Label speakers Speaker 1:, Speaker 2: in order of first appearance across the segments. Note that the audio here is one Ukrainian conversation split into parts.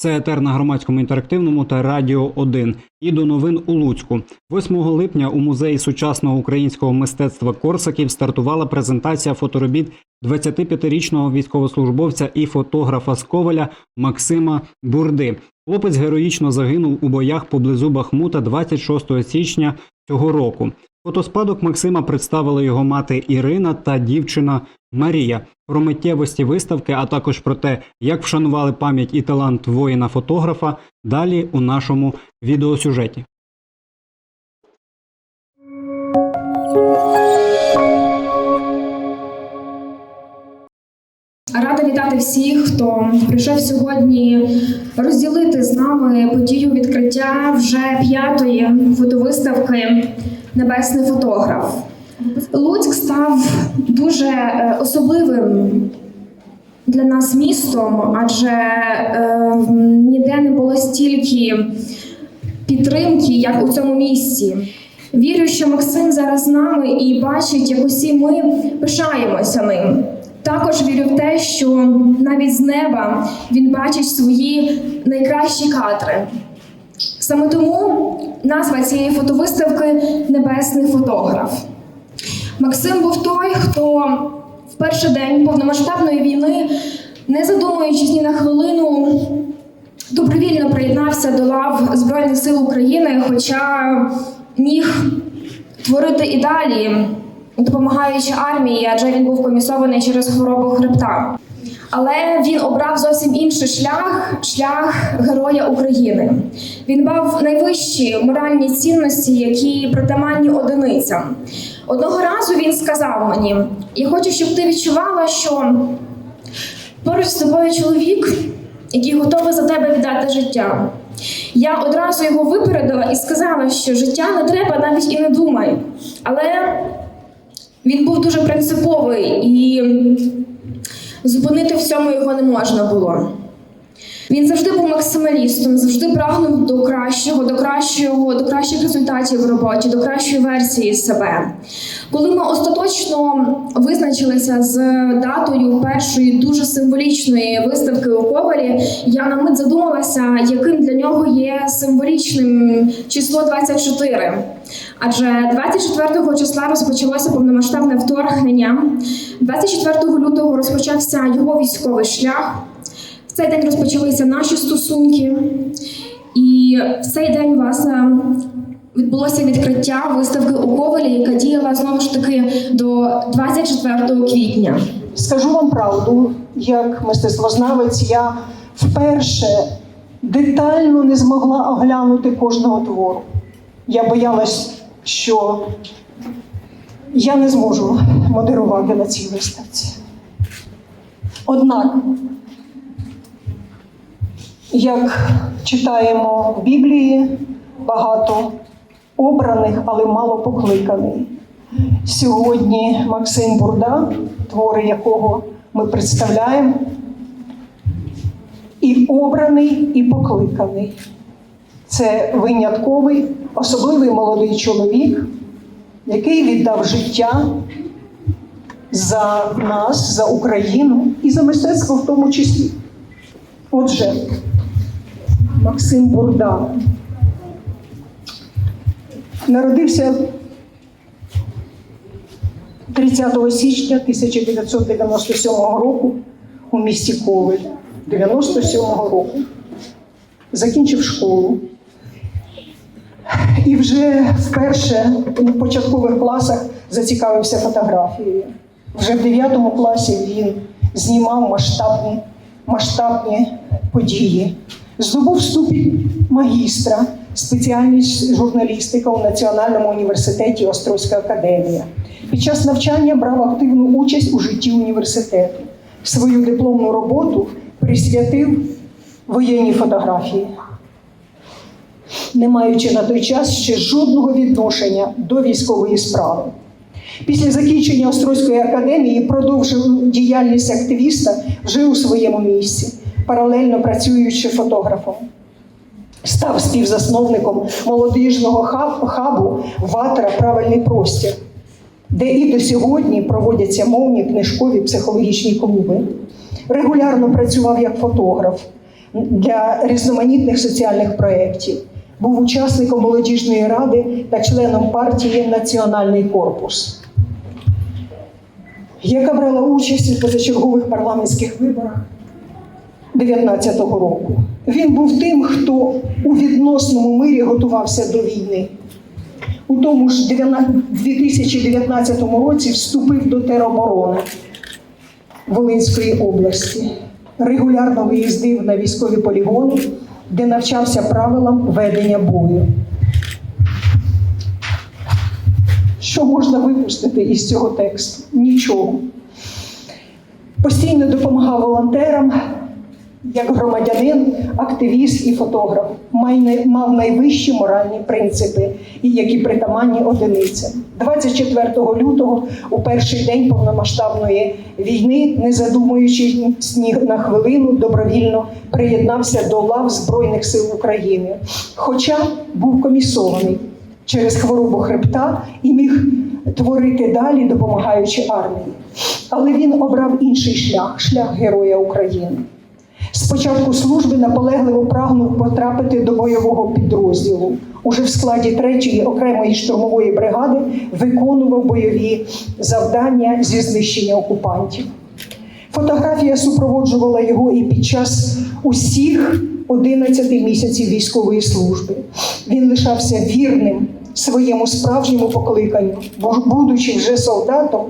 Speaker 1: Це етер на громадському інтерактивному та радіо 1. І до новин у Луцьку. 8 липня у музеї сучасного українського мистецтва Корсаків стартувала презентація фоторобіт 25-річного військовослужбовця і фотографа з Коваля Максима Бурди. Хлопець героїчно загинув у боях поблизу Бахмута 26 січня цього року. Фотоспадок Максима представили його мати Ірина та дівчина Марія. Про миттєвості виставки, а також про те, як вшанували пам'ять і талант воїна-фотографа, далі у нашому відеосюжеті.
Speaker 2: Рада вітати всіх, хто прийшов сьогодні розділити з нами подію відкриття вже п'ятої фотовиставки Небесний фотограф. Луцьк став дуже е, особливим для нас містом, адже е, ніде не було стільки підтримки, як у цьому місці. Вірю, що Максим зараз з нами і бачить, як усі ми пишаємося ним. Також вірю в те, що навіть з неба він бачить свої найкращі кадри. Саме тому назва цієї фотовиставки Небесний фотограф. Максим був той, хто в перший день повномасштабної війни, не задумуючись ні на хвилину, добровільно приєднався до лав Збройних сил України, хоча міг творити і далі, допомагаючи армії, адже він був комісований через хворобу хребта. Але він обрав зовсім інший шлях шлях героя України. Він мав найвищі моральні цінності, які притаманні одиницям. Одного разу він сказав мені: Я хочу, щоб ти відчувала, що поруч з тобою чоловік, який готовий за тебе віддати життя. Я одразу його випередила і сказала, що життя не треба навіть і не думай. Але він був дуже принциповий і зупинити в цьому його не можна було. Він завжди був максималістом, завжди прагнув до кращого, до кращого, до кращих результатів в роботі, до кращої версії себе. Коли ми остаточно визначилися з датою першої дуже символічної виставки у Ковалі, я на мить задумалася, яким для нього є символічним число 24. Адже 24 числа розпочалося повномасштабне вторгнення. 24 лютого розпочався його військовий шлях. Цей день розпочалися наші стосунки, і в цей день власне відбулося відкриття виставки у Ковалі, яка діяла знову ж таки до 24 квітня.
Speaker 3: Скажу вам правду, як мистецтвознавець, я вперше детально не змогла оглянути кожного твору. Я боялась, що я не зможу модерувати на цій виставці. Однак, як читаємо в Біблії, багато обраних, але мало покликаних. Сьогодні Максим Бурда, твори якого ми представляємо, і обраний, і покликаний. Це винятковий, особливий молодий чоловік, який віддав життя за нас, за Україну і за мистецтво в тому числі. Отже, Максим Бурда народився 30 січня 1997 року у місті Ковель 97 року. Закінчив школу. І вже вперше у початкових класах зацікавився фотографією. Вже в 9 класі він знімав масштабні, масштабні події. Здобув ступінь магістра, спеціальність журналістика у Національному університеті Острозька академія. Під час навчання брав активну участь у житті університету. Свою дипломну роботу присвятив воєнній фотографії, не маючи на той час ще жодного відношення до військової справи. Після закінчення Острозької академії продовжив діяльність активіста вже у своєму місці, паралельно працюючи фотографом. Став співзасновником молодіжного хаб- хабу Ватра Правильний простір, де і до сьогодні проводяться мовні книжкові психологічні клуби. Регулярно працював як фотограф, для різноманітних соціальних проєктів. Був учасником молодіжної ради та членом партії Національний корпус, яка брала участь у позачергових парламентських виборах 19-го року. Він був тим, хто у відносному мирі готувався до війни. У тому ж 2019 році вступив до тероборони Волинської області. Регулярно виїздив на військові полігони, де навчався правилам ведення бою. Що можна випустити із цього тексту? Нічого. Постійно допомагав волонтерам, як громадянин, активіст і фотограф, мав найвищі моральні принципи, і які притаманні одиницям. 24 лютого, у перший день повномасштабної війни, не задумуючись ні на хвилину, добровільно приєднався до лав Збройних сил України, хоча був комісований через хворобу хребта і міг творити далі, допомагаючи армії. Але він обрав інший шлях шлях Героя України. З початку служби наполегливо прагнув потрапити до бойового підрозділу. Уже в складі 3-ї окремої штурмової бригади виконував бойові завдання зі знищення окупантів. Фотографія супроводжувала його і під час усіх 11 місяців військової служби. Він лишався вірним своєму справжньому покликанню, будучи вже солдатом,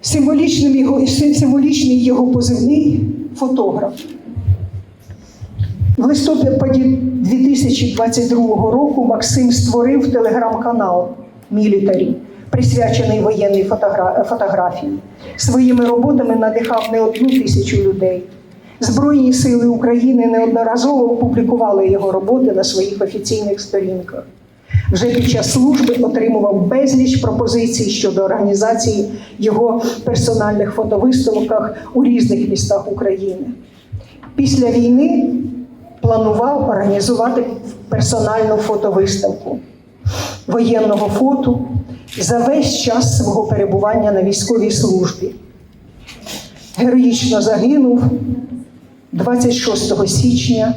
Speaker 3: символічним його, символічний його позивний фотограф. В листопаді 2022 року Максим створив телеграм-канал Мілітарі, присвячений воєнній фотографії. Своїми роботами надихав не одну тисячу людей. Збройні сили України неодноразово публікували його роботи на своїх офіційних сторінках. Вже під час служби отримував безліч пропозицій щодо організації його персональних фотовиставках у різних містах України. Після війни планував організувати персональну фотовиставку воєнного фото за весь час свого перебування на військовій службі. Героїчно загинув 26 січня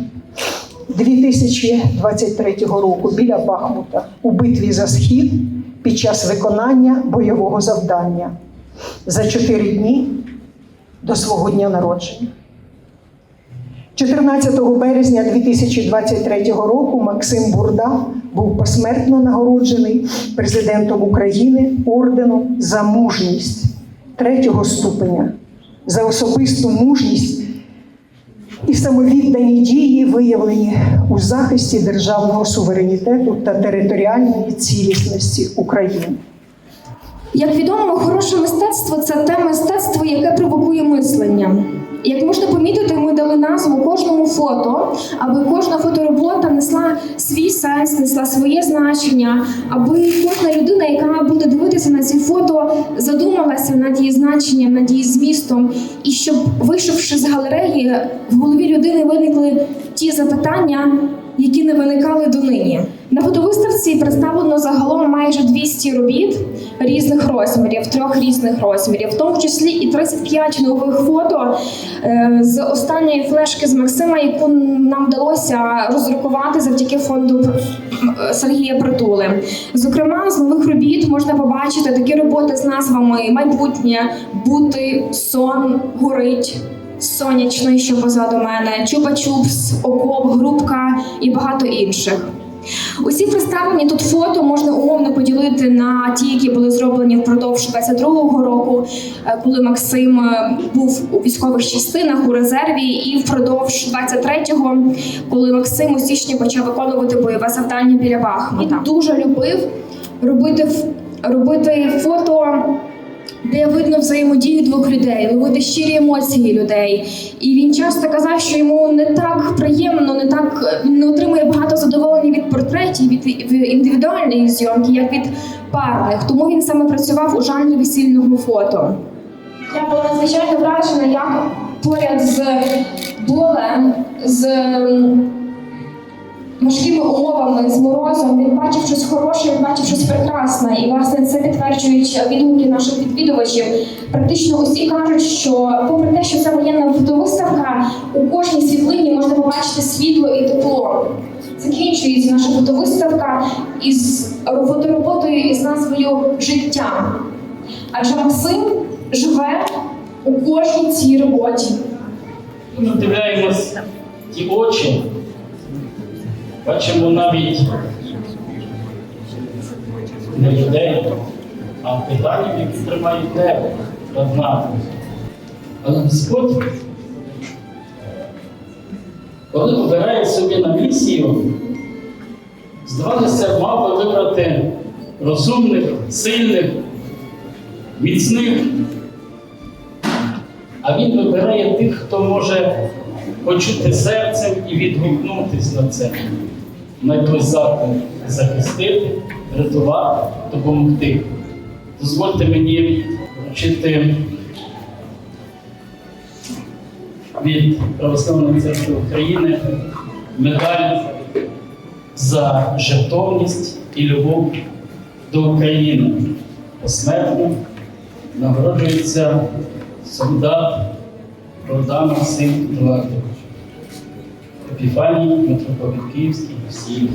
Speaker 3: 2023 року біля Бахмута у битві за схід під час виконання бойового завдання за чотири дні до свого дня народження. 14 березня 2023 року Максим Бурда був посмертно нагороджений президентом України орденом за мужність третього ступеня, за особисту мужність і самовіддані дії, виявлені у захисті державного суверенітету та територіальної цілісності України.
Speaker 2: Як відомо, хороше мистецтво це те мистецтво, яке провокує мислення. Як можна помітити, ми дали назву кожному фото, аби кожна фоторобота несла свій сенс, несла своє значення, аби кожна людина, яка буде дивитися на ці фото, задумалася над її значенням, над її змістом, і щоб, вийшовши з галереї, в голові людини виникли ті запитання, які не виникали донині. На фотовиставці представлено загалом майже 200 робіт різних розмірів, трьох різних розмірів, в тому числі і 35 нових фото е, з останньої флешки з Максима, яку нам вдалося роздрукувати завдяки фонду Сергія Притули. Зокрема, з нових робіт можна побачити такі роботи з назвами Майбутнє, бути, сон, горить. Сонячний, що позаду мене, чупа-чупс, окоп, грубка і багато інших. Усі представлені тут фото можна умовно поділити на ті, які були зроблені впродовж 22-го року, е, коли Максим е, був у військових частинах у резерві, і впродовж 23-го, коли Максим у січні почав виконувати бойове завдання біля Бахмута. Він дуже любив робити робити фото де видно взаємодію двох людей, ловити щирі емоції людей. І він часто казав, що йому не так приємно, не так він не отримує багато задоволення від портретів, від від індивідуальної зйомки, як від парних. Тому він саме працював у жанрі весільного фото. Я була надзвичайно вражена, як поряд з болем, з важкими умовами з морозом, він бачив щось хороше, він бачив щось прекрасне. І власне це підтверджують відгуки наших відвідувачів. Практично усі кажуть, що, попри те, що це воєнна фотовиставка, у кожній світлині можна побачити світло і тепло.
Speaker 4: Закінчується наша фотовиставка із фотороботою із назвою Життя. Адже Максим живе у кожній цій роботі.
Speaker 5: Ми дивляємось ті очі бачимо навіть не людей, а питання, які тримають небо над нами. Але Господь, коли обирає собі на місію, здавалося, мав би вибрати розумних, сильних, міцних. А він вибирає тих, хто може почути серцем і відгукнутись на це. Найближче захистити, рятувати, допомогти. Дозвольте мені вручити від Православної церкви України медаль за жертовність і любов до України. Посмертно нагороджується солдат Богдан Максим Едуардович. Епіфаній, митрополит Київський, всі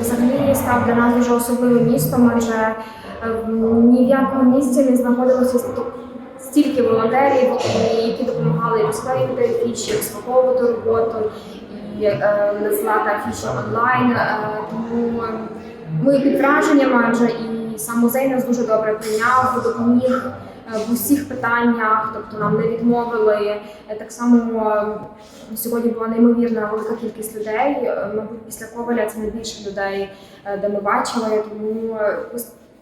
Speaker 2: Взагалі став для нас дуже особливим містом, адже е, ні в якому місті не знаходилося стільки волонтерів, які допомагали розклеїти афіші, розпаковувати роботу і е, надсилати афіші онлайн. Е, тому ми під враженням, адже і сам музей нас дуже добре прийняв, допоміг в усіх питаннях, тобто нам не відмовили. Е, Так само е, сьогодні була неймовірна велика кількість людей. Е, Мабуть, після Коваля це найбільше людей, е, де ми бачили, тому е,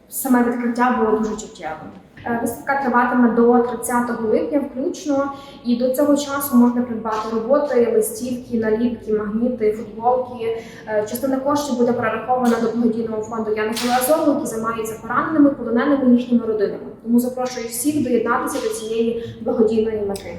Speaker 2: саме відкриття було дуже чуттєвим. Е, Виставка триватиме до 30 липня включно, і до цього часу можна придбати роботи, листівки, наліпки, магніти, футболки. Е, Частина коштів буде перерахована до благодійного фонду Яна Азову, який займається пораненими, полоненими їхніми родинами. Тому запрошую всіх доєднатися до цієї благодійної мети.